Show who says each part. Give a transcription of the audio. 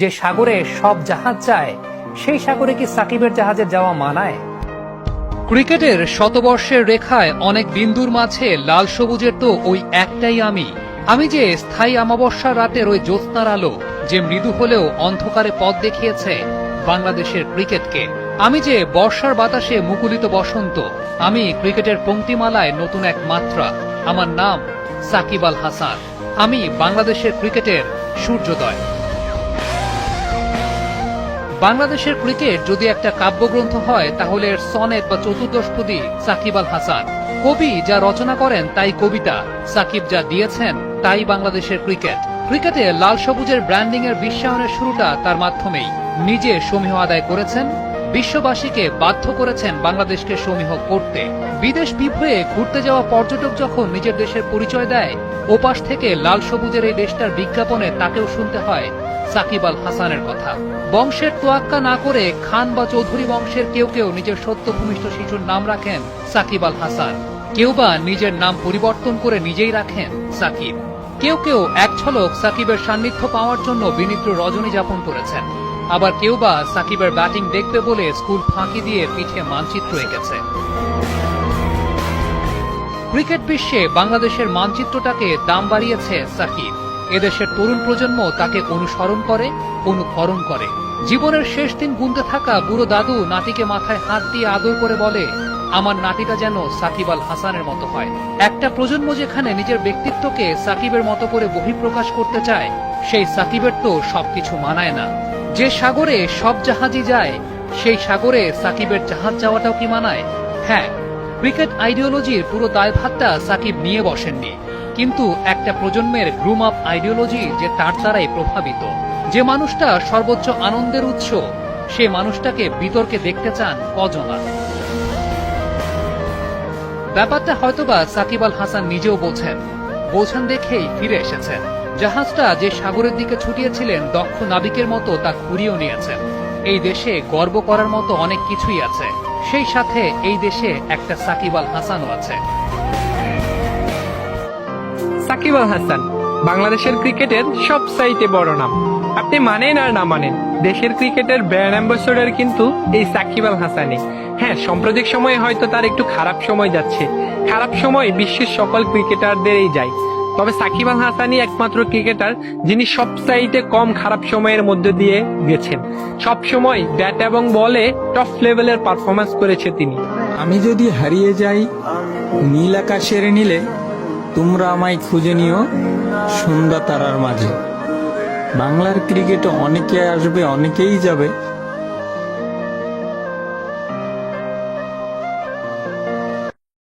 Speaker 1: যে সাগরে সব জাহাজ যায়, সেই সাগরে কি সাকিবের জাহাজে যাওয়া মানায়? ক্রিকেটের শতবর্ষের রেখায় অনেক বিন্দুর মাঝে লাল সবুজের তো ওই একটাই আমি। আমি যে স্থায়ী অমাবস্যার রাতের ওই জ্যোৎস্নার আলো, যে মৃদু হলেও অন্ধকারে পথ দেখিয়েছে বাংলাদেশের ক্রিকেটকে। আমি যে বর্ষার বাতাসে মুকুলিত বসন্ত, আমি ক্রিকেটের পংক্তিমালায় নতুন এক মাত্রা। আমার নাম সাকিব আল হাসান। আমি বাংলাদেশের ক্রিকেটের সূর্যোদয়। বাংলাদেশের ক্রিকেট যদি একটা কাব্যগ্রন্থ হয়, তাহলে এর সনেট বা চতুর্দশপদী সাকিব আল হাসান। কবি যা রচনা করেন, তাই কবিতা। সাকিব যা দিয়েছেন, তাই বাংলাদেশের ক্রিকেট। ক্রিকেটে লাল সবুজের ব্র্যান্ডিং এর বিশ্বায়নের শুরুটা তার মাধ্যমেই। নিজে সমীহ আদায় করেছেন, বিশ্ববাসীকে বাধ্য করেছেন বাংলাদেশকে সমীহ করতে। বিদেশ বিভয়ে ঘুরতে যাওয়া পর্যটক যখন নিজের দেশের পরিচয় দেয়, ওপাশ থেকে লাল সবুজের এই দেশটার বিজ্ঞাপনে তাকেও শুনতে হয় সাকিব আল হাসানের কথা। বংশের তোয়াক্কা না করে খান বা চৌধুরী বংশের কেউ কেউ নিজের সত্যভূমিষ্ঠ শিশুর নাম রাখেন সাকিব আল হাসান। কেউ বা নিজের নাম পরিবর্তন করে নিজেই রাখেন সাকিব। কেউ কেউ এক ঝলক সাকিবের সান্নিধ্য পাওয়ার জন্য বিনিদ্র রজনী যাপন করেছেন। আবার কেউ বা সাকিবের ব্যাটিং দেখবে বলে স্কুল ফাঁকি দিয়ে পিঠে মানচিত্র এঁকেছে। ক্রিকেট বিশ্বে বাংলাদেশের মানচিত্রটাকে দাম বাড়িয়েছে সাকিব। এদেশের তরুণ প্রজন্ম তাকে অনুসরণ করে, অনুকরণ করে। জীবনের শেষ দিন গুনতে থাকা বুড়ো দাদু নাতিকে মাথায় হাত দিয়ে আদর করে বলে, আমার নাতিটা যেন সাকিব আল হাসানের মতো হয়। একটা প্রজন্ম যেখানে নিজের ব্যক্তিত্বকে সাকিবের মতো করে বহিঃপ্রকাশ করতে চায়, সেই সাকিবের তো সবকিছু মানায় না। যে সাগরে সব জাহাজই যায়, সেই সাগরে সাকিবের জাহাজ যাওয়াটাও কি মানায়? হ্যাঁ ক্রিকেট আইডিওলজির পুরো দায়ভারটা সাকিব নিয়ে বসেননি। কিন্তু একটা প্রজন্মের গ্রুম আপ আইডিওলজি যে তার দ্বারাই প্রভাবিত। যে মানুষটা সর্বোচ্চ আনন্দের উৎস, সে মানুষটাকে বিতর্কে দেখতে চান কজনা ব্যাপারটা হয়তোবা সাকিব আল হাসান নিজেও বোঝেন। বোঝেন দেখেই ফিরে এসেছেন। জাহাজটা যে সাগরের দিকে ছুটিয়েছিলেন, দক্ষ নাবিকের মতো তা ঘুরিয়েও নিয়েছেন। এই দেশে গর্ব করার মতো অনেক কিছুই আছে। সেই সাথে এই দেশে একটা সাকিব আল হাসানও আছে।
Speaker 2: সাকিব আল হাসান, বাংলাদেশের ক্রিকেটের সব সাইতে বড় নাম। আপনি মানেন আর না মানেন, দেশের ক্রিকেটের ব্র্যান্ড অ্যাম্বাসডর কিন্তু এই সাকিব আল হাসানই। হ্যাঁ সাম্প্রতিক সময়ে হয়তো তার একটু খারাপ সময় যাচ্ছে। খারাপ সময় বিশ্বের সকল ক্রিকেটারদেরই যায়। তবে সাকিব আল হাসানই একমাত্র ক্রিকেটার যিনি সব সাইটে কম খারাপ সময়ের মধ্যে দিয়ে গেছেন। সব সময় ব্যাট এবং বলে টপ লেভেলের পারফরমেন্স করেছে তিনি।
Speaker 3: আমি যদি হারিয়ে যাই, নীল আকাশের নীলে তোমরা আমায় খুঁজে নিও সন্ধ্যা তারার মাঝে। বাংলার ক্রিকেটে অনেকে আসবে অনেকেই যাবে।